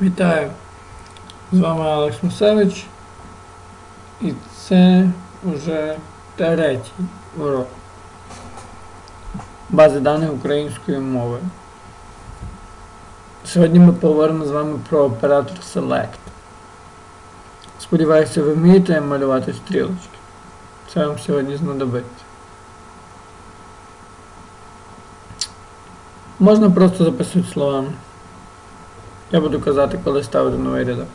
Вітаю! З вами Алекс Мусевич. І це вже третій урок бази даних української мови. Сьогодні ми поговоримо з вами про оператор Select. Сподіваюся, ви вмієте малювати стрілочки. Це вам сьогодні знадобиться. Можна просто записувати словами. Я буду казати, коли ставити новий рядок.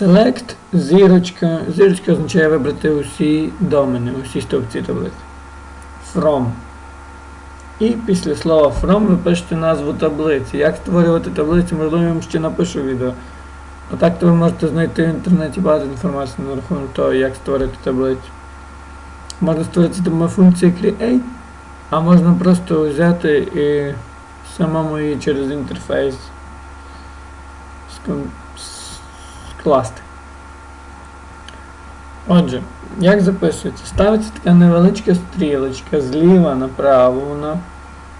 Select зірочка. Зірочка означає вибрати усі домени, усі стовпці таблиці. From. І після слова from ви пишете назву таблиці. Як створювати таблиці, можливо, я вам ще напишу відео. А так то ви можете знайти в інтернеті багато інформації на рахунок того, як створити таблицю. Можна створити допомогою функції create, а можна просто взяти і самому її через інтерфейс скласти. Отже, як записується? Ставиться така невеличка стрілочка зліва направо, вона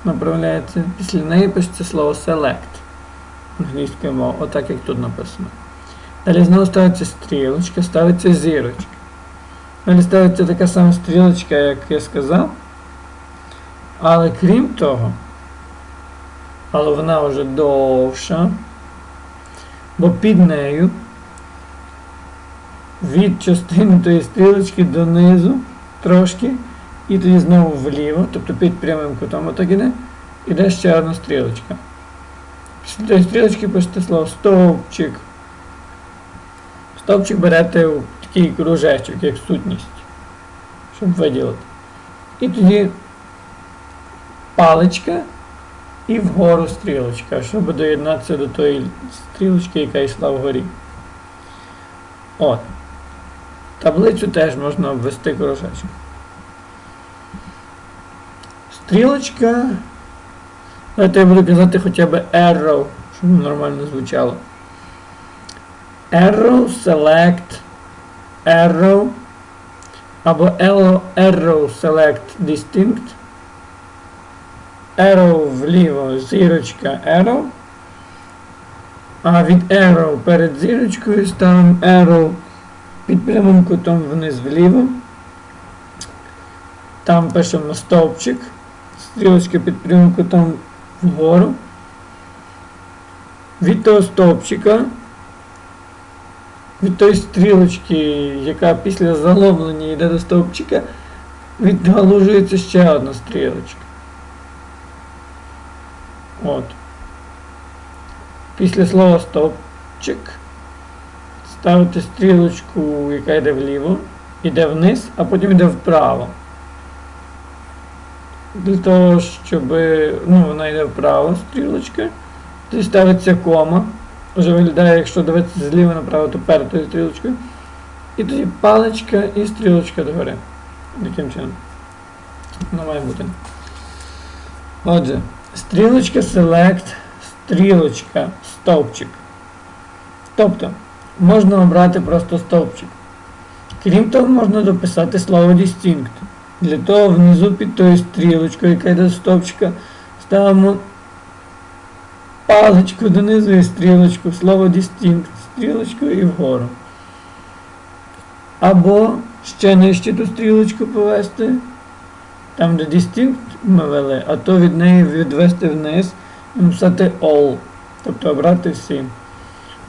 направляється. Після неї пишеться слово select англійською мовою, отак як тут написано. Далі знову ставиться стрілочка, ставиться зірочка. Далі ставиться така сама стрілочка, як я сказав. Але крім того, але вона вже довша, бо під нею від частини тої стрілочки донизу трошки, і тоді знову вліво, тобто під прямим кутом отак іде, іде ще одна стрілочка. Після тої стрілочки пишете слово стовпчик. Стовпчик берете у такий кружечок, як сутність, щоб виділити. І тоді паличка і вгору стрілочка, щоб доєднатися до тої стрілочки, яка йшла вгорі. От. Таблицю теж можна обвести кружечком. Стрілочка. Давайте я буду казати хоча б arrow, щоб нормально звучало. Arrow, select, arrow. Або arrow, select, distinct. Arrow вліво, зірочка arrow. А від arrow перед зірочкою ставимо arrow під прямим кутом вниз вліво. Там пишемо стовпчик. Стрілочка під прямим кутом вгору. Від того стовпчика, від тої стрілочки, яка після заломлення йде до стовпчика, відгалужується ще одна стрілочка. От. Після слова стовпчик ставите стрілочку, яка йде вліво, йде вниз, а потім йде вправо. Для того, щоб ну, вона йде вправо, стрілочка. Тоді ставиться кома. Вже виглядає, якщо дивитися зліва направо, то перед стрілочкою. І тоді паличка і стрілочка догори. Таким чином. Воно має бути. Отже, стрілочка select, стрілочка, стовпчик. Тобто, можна обрати просто стовпчик. Крім того, можна дописати слово distinct. Для того внизу під тою стрілочкою, яка йде з стовпчика, ставимо паличку донизу і стрілочку, слово distinct, стрілочку і вгору. Або ще нижче ту стрілочку повести, там де distinct ми вели, а то від неї відвести вниз і написати all, тобто обрати всі.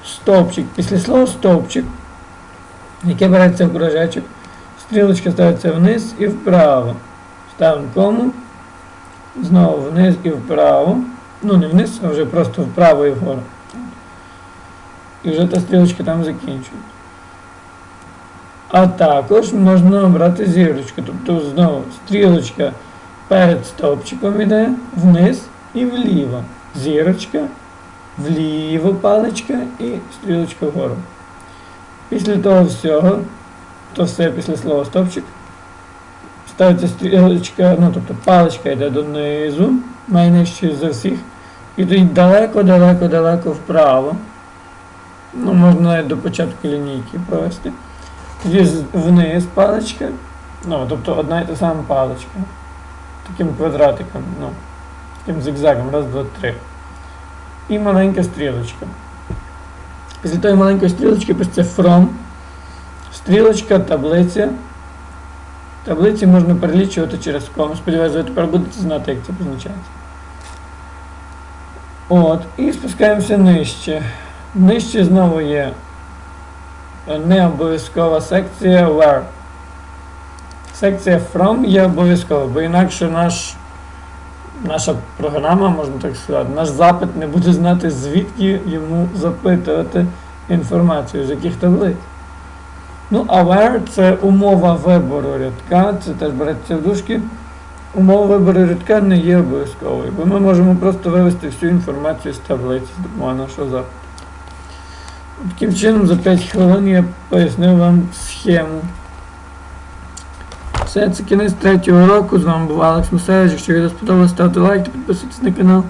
Стовпчик. Після слова стовпчик, яке береться в кружечок, стрілочка ставиться вниз і вправо. Ставимо кому. Знову вниз і вправо. Ну, не вниз, а вже просто вправо і вгору. І вже та стрілочка там закінчується. А також можна обрати зірочку. Тобто знову стрілочка перед стовпчиком йде вниз і вліво. Зірочка, вліво паличка і стрілочка вгору. Після того всього, то все після слова стовпчик, ставиться стрілочка, ну тобто паличка йде донизу, найнижче за всіх. І тоді далеко-далеко-далеко вправо. Ну, можна навіть до початку лінійки провести. Вниз паличка. Ну, тобто одна і та сама паличка. Таким квадратиком, ну, таким зигзагом. Раз, два, три. і маленька стрілочка. Після тої маленької стрілочки пишеться from, стрілочка, таблиця. Таблиці можна перелічувати через кому. Сподіваюся, ви тепер будете знати, як це позначається. От, і спускаємося нижче. Нижче знову є не обов'язкова секція where. Секція from є обов'язкова, бо інакше наш, наша програма, можна так сказати, наш запит не буде знати, звідки йому запитувати інформацію, з яких таблиць. Ну, а where це умова вибору рядка, це теж береться в дужки. Умова вибору рядка не є обов'язковою, бо ми можемо просто вивести всю інформацію з таблиці з допомогою нашого запиту. Таким чином, за 5 хвилин я пояснив вам схему. Все, це кінець третього року. З вами був Алекс Мусевич. Якщо відео сподобалось, ставте лайк та підписуйтесь на канал.